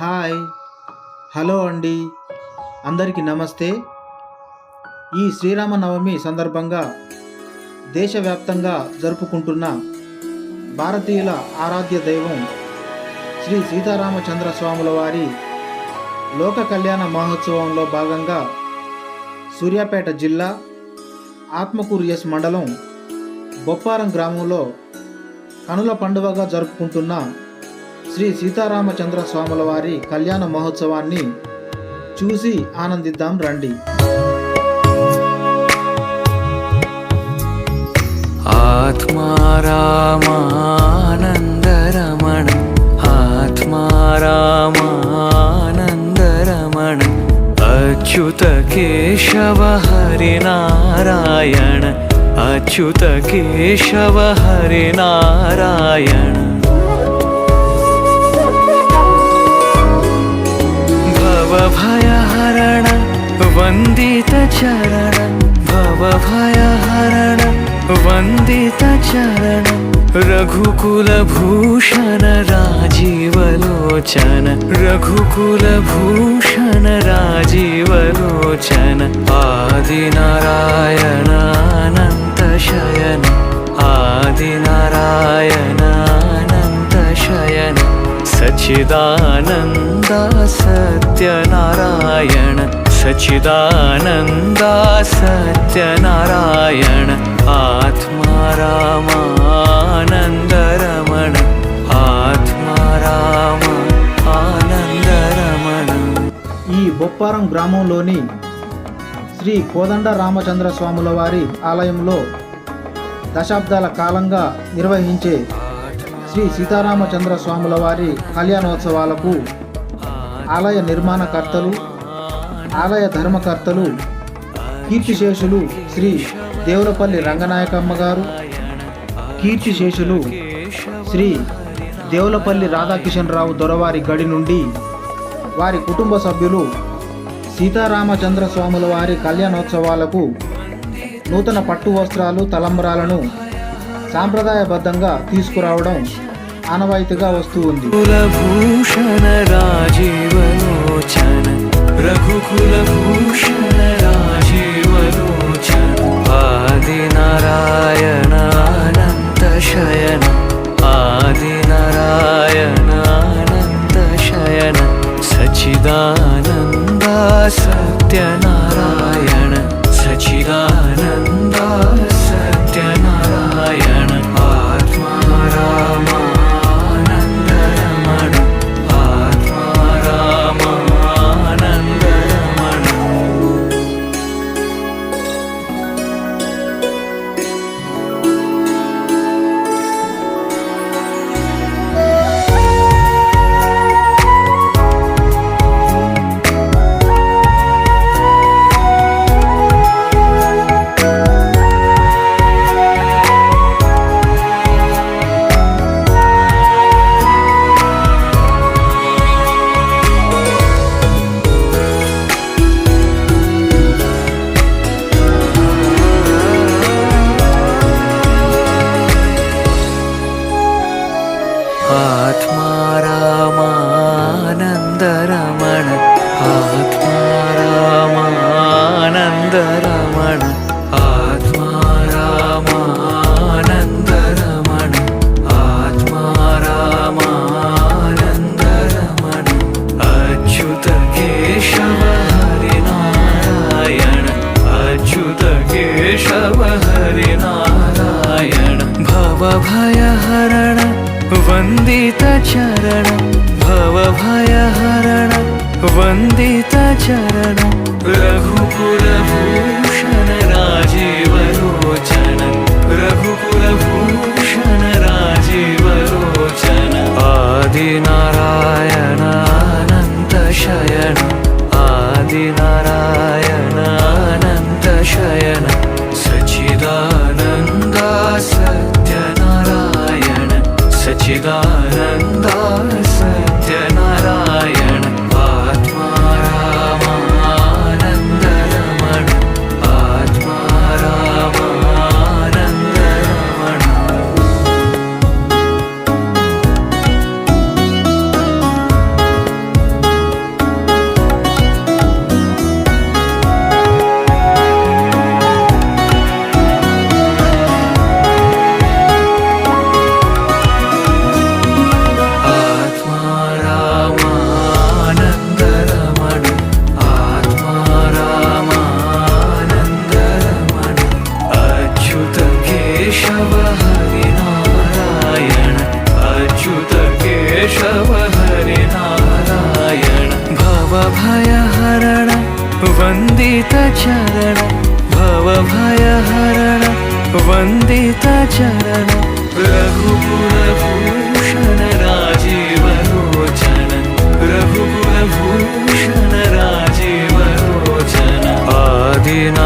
Hi hello అండి అందరికీ నమస్తే ఈ శ్రీరామనవమి సందర్భంగా దేశవ్యాప్తంగా జరుపుకుంటున్న భారతీయుల ఆరాధ్య దైవం శ్రీ సీతారామచంద్ర స్వాముల వారి లోక కళ్యాణ మహోత్సవంలో భాగంగా సూర్యాపేట జిల్లా ఆత్మకూరు ఎస్ మండలం బొప్పారం గ్రామంలో కనుల పండుగగా జరుపుకుంటున్న శ్రీ సీతారామచంద్ర స్వాముల వారి కళ్యాణ మహోత్సవాన్ని చూసి ఆనందిద్దాం రండి ఆత్మారామానందరమణ ఆత్మారామానందరమణ అచ్యుత కేశవ నారాయణ అచ్యుత కేశవ నారాయణ भवभयहरण हरण वन्दितचरण भवभयहरण हरण वन्दितचरण रघुकुलभूषण राजीवलोचन रघुकुलभूषण राजीवलोचन आदिनारायणानन्त आदिनारायणा सचिदानन्द सत्यनारायण సచిదానంద सत्यनारायण आत्मा रामानन्दरमण ఆత్మా రామ ఆనందరమణ ఈ బొప్పారం గ్రామంలోని శ్రీ కోదండ రామచంద్ర స్వాముల వారి ఆలయంలో దశాబ్దాల కాలంగా నిర్వహించే శ్రీ సీతారామచంద్ర స్వాముల వారి కళ్యాణోత్సవాలకు ఆలయ నిర్మాణకర్తలు ఆలయ ధర్మకర్తలు కీర్తిశేషులు శ్రీ దేవులపల్లి రంగనాయకమ్మ గారు కీర్తిశేషులు శ్రీ దేవులపల్లి రాధాకిషన్ రావు దొరవారి గడి నుండి వారి కుటుంబ సభ్యులు సీతారామచంద్ర స్వాముల వారి కళ్యాణోత్సవాలకు నూతన పట్టు వస్త్రాలు తలంబరాలను సాంప్రదాయబద్ధంగా తీసుకురావడం ఆనవాయితీగా వస్తూ ఉంది కులభూషణ రాజీవలోచన రఘుకులభూషణ రాజీవలోచన व हरि नारायण अच्युत केशव हरि नारायण भव भय हरण वन्दित चरण भव भय हरण वन्दित चरण रघु Medina.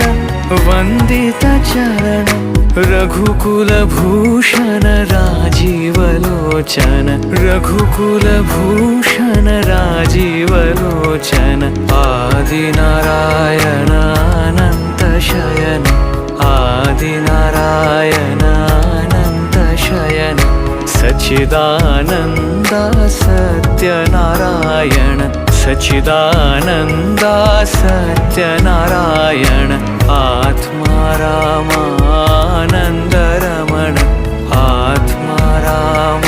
न्दितचरण रघुकुलभूषण राजीवलोचन रघुकुलभूषण राजीवलोचन आदिनारायणानन्त शयन आदिनारायणानन्त शयन सत्यनारायण चिदानन्दा सत्यनारायण आत्मा रामानन्दरमण आत्मा राम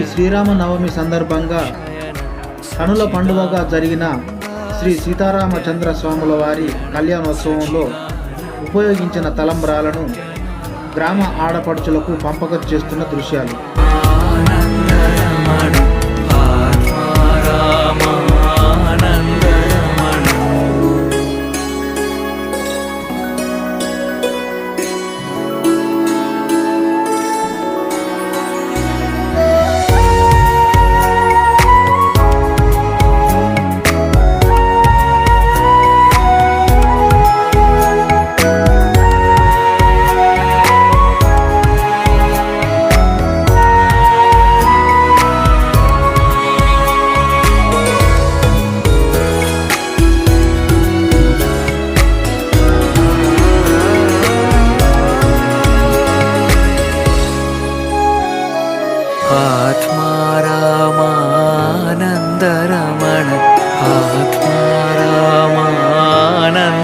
శ్రీ శ్రీరామనవమి సందర్భంగా కనుల పండుగగా జరిగిన శ్రీ సీతారామచంద్ర స్వాముల వారి కళ్యాణోత్సవంలో ఉపయోగించిన తలంబ్రాలను గ్రామ ఆడపడుచులకు పంపక చేస్తున్న దృశ్యాలు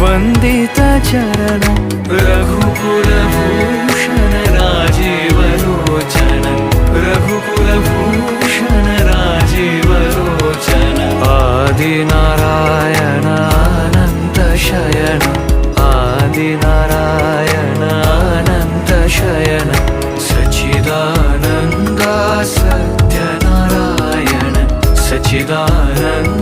वन्दितचरणं रघुकुलभूषण राजीवरोचनं रघुकुलभूषणराजीवरोचन आदिनारायणानन्दशयन आदिनारायणानन्दशयन सचिदानन्दा सत्यनारायण सचिदानन्द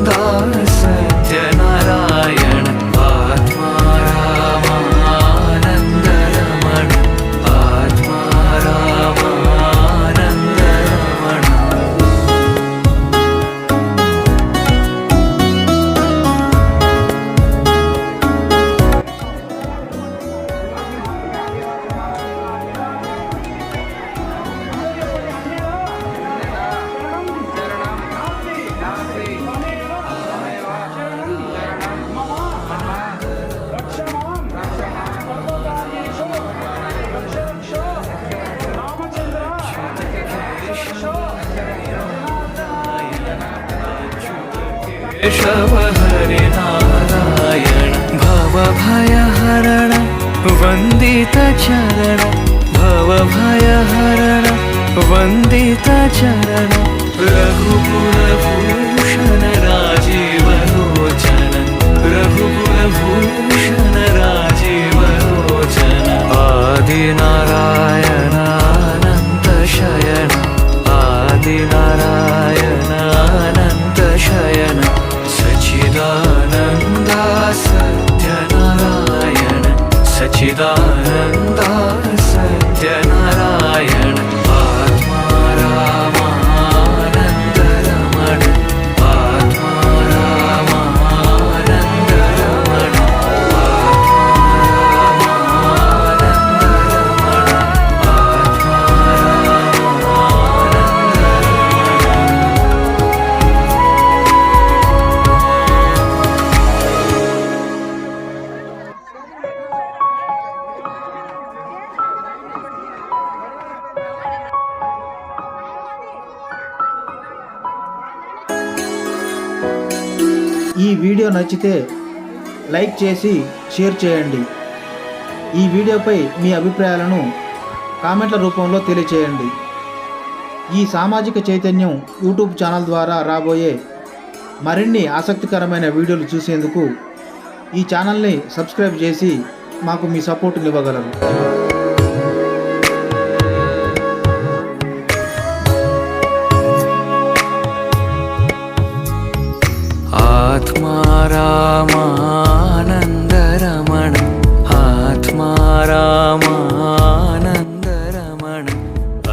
शवहरिनारायण भव भय हरण वन्दित चरण भव हरण ఈ వీడియో నచ్చితే లైక్ చేసి షేర్ చేయండి ఈ వీడియోపై మీ అభిప్రాయాలను కామెంట్ల రూపంలో తెలియచేయండి ఈ సామాజిక చైతన్యం యూట్యూబ్ ఛానల్ ద్వారా రాబోయే మరిన్ని ఆసక్తికరమైన వీడియోలు చూసేందుకు ఈ ఛానల్ని సబ్స్క్రైబ్ చేసి మాకు మీ ఇవ్వగలరు रामानन्दरमण आत्मा रामानन्दरमण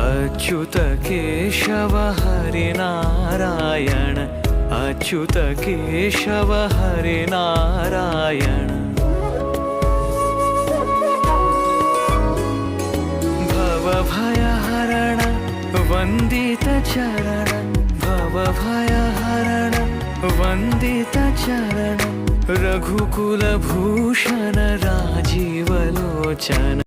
अच्युत केशव हरि नारायण अच्युत केशव हरिनारायण भवभयहरण वन्दितचरण भवभयहरण वन्दित चरण रघुकुलभूषण राजीवलोचन